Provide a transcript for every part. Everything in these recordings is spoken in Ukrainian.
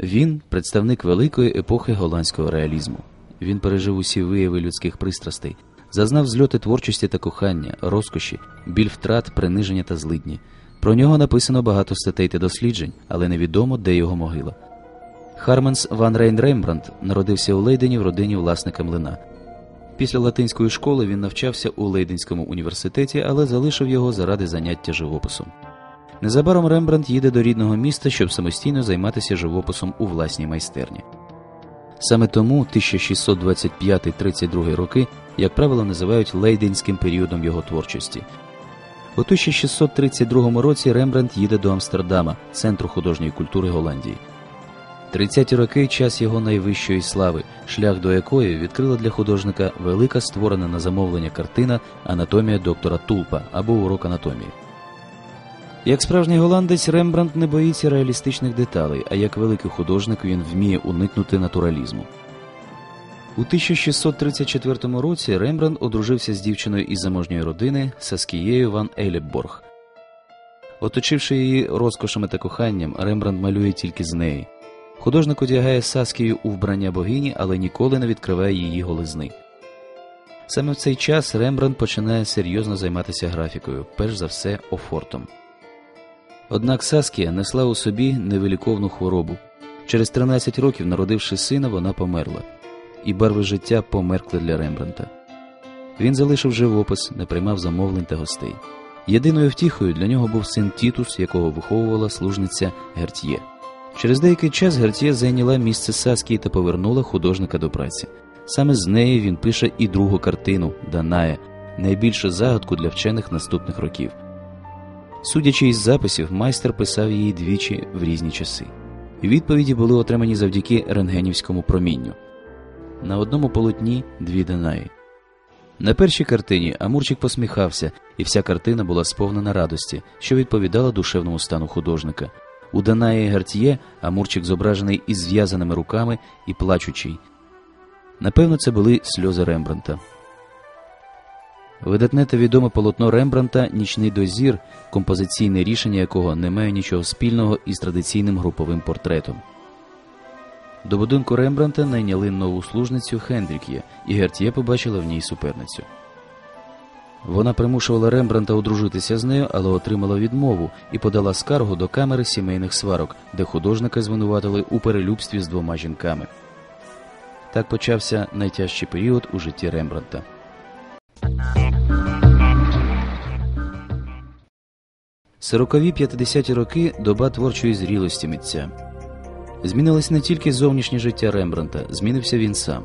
Він представник великої епохи голландського реалізму. Він пережив усі вияви людських пристрастей, зазнав зльоти творчості та кохання, розкоші, біль втрат, приниження та злидні. Про нього написано багато статей та досліджень, але невідомо, де його могила. Харменс Ван Рейн Рембрандт народився у Лейдені в родині власника млина. Після латинської школи він навчався у Лейденському університеті, але залишив його заради заняття живописом. Незабаром Рембрандт їде до рідного міста, щоб самостійно займатися живописом у власній майстерні. Саме тому 1625-32 роки, як правило, називають лейденським періодом його творчості. У 1632 році Рембрандт їде до Амстердама, центру художньої культури Голландії. 30-ті роки час його найвищої слави, шлях до якої відкрила для художника велика створена на замовлення картина Анатомія доктора Тулпа або урок анатомії. Як справжній голландець, Рембрандт не боїться реалістичних деталей, а як великий художник він вміє уникнути натуралізму. У 1634 році Рембрандт одружився з дівчиною із заможньої родини Саскією Ван Ейлеборг. Оточивши її розкошами та коханням, Рембрандт малює тільки з неї. Художник одягає Саскію у вбрання богині, але ніколи не відкриває її голизни. Саме в цей час Рембрандт починає серйозно займатися графікою, перш за все офортом. Однак Саскія несла у собі невиліковну хворобу. Через 13 років, народивши сина, вона померла, і барви життя померкли для Рембранта. Він залишив живопис, не приймав замовлень та гостей. Єдиною втіхою для нього був син Тітус, якого виховувала служниця Гертьє. Через деякий час Гертьє зайняла місце Саскії та повернула художника до праці. Саме з неї він пише і другу картину Даная, найбільшу загадку для вчених наступних років. Судячи із записів, майстер писав її двічі в різні часи. Відповіді були отримані завдяки рентгенівському промінню. На одному полотні дві Данаї. На першій картині Амурчик посміхався, і вся картина була сповнена радості, що відповідала душевному стану художника. У Данаї Гертьє Амурчик зображений із зв'язаними руками і плачучий. Напевно, це були сльози Рембранта. Видатне та відоме полотно Рембранта Нічний дозір, композиційне рішення якого не має нічого спільного із традиційним груповим портретом. До будинку Рембранта найняли нову служницю Хендрік'є, і Гертьє побачила в ній суперницю. Вона примушувала Рембранта одружитися з нею, але отримала відмову і подала скаргу до камери сімейних сварок, де художника звинуватили у перелюбстві з двома жінками. Так почався найтяжчий період у житті Рембранта. Сорокові 50-ті роки доба творчої зрілості митця. Змінилось не тільки зовнішнє життя Рембранта, змінився він сам.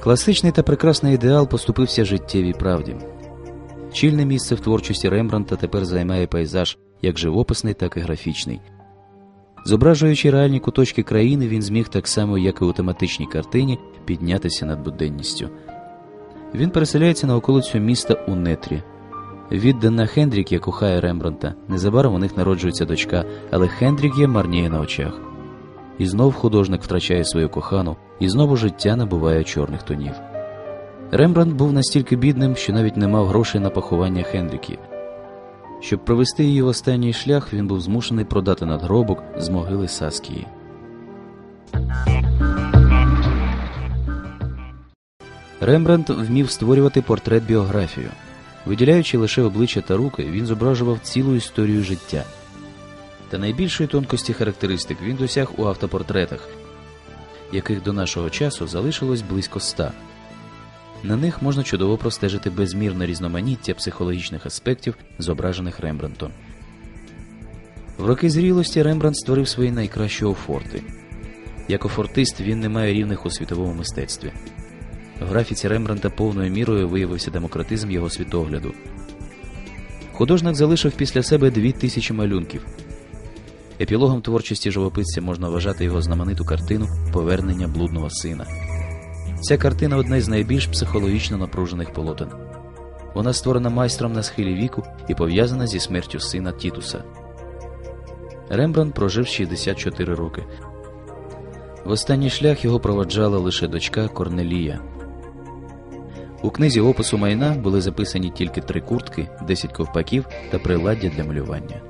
Класичний та прекрасний ідеал поступився життєвій правді. Чільне місце в творчості Рембранта тепер займає пейзаж як живописний, так і графічний. Зображуючи реальні куточки країни, він зміг так само, як і у тематичній картині, піднятися над буденністю. Він переселяється на околицю міста у нетрі. Віддана Хендрік, як кохає Рембранта, незабаром у них народжується дочка, але Хендрік є марніє на очах. І знов художник втрачає свою кохану, і знову життя набуває чорних тонів. Рембрандт був настільки бідним, що навіть не мав грошей на поховання Хендрікі. Щоб провести її в останній шлях, він був змушений продати надгробок з могили Саскії. Рембрандт вмів створювати портрет біографію. Виділяючи лише обличчя та руки, він зображував цілу історію життя. Та найбільшої тонкості характеристик він досяг у автопортретах, яких до нашого часу залишилось близько ста. На них можна чудово простежити безмірне різноманіття психологічних аспектів, зображених Рембрандтом. В роки зрілості Рембрандт створив свої найкращі офорти. Як офортист він не має рівних у світовому мистецтві. В графіці Рембранта повною мірою виявився демократизм його світогляду. Художник залишив після себе дві тисячі малюнків. Епілогом творчості живописця можна вважати його знамениту картину Повернення блудного сина. Ця картина одна з найбільш психологічно напружених полотен. Вона створена майстром на схилі віку і пов'язана зі смертю сина Тітуса. Рембрандт прожив 64 роки. В останній шлях його проводжала лише дочка Корнелія. У книзі опису майна були записані тільки три куртки, 10 ковпаків та приладдя для малювання.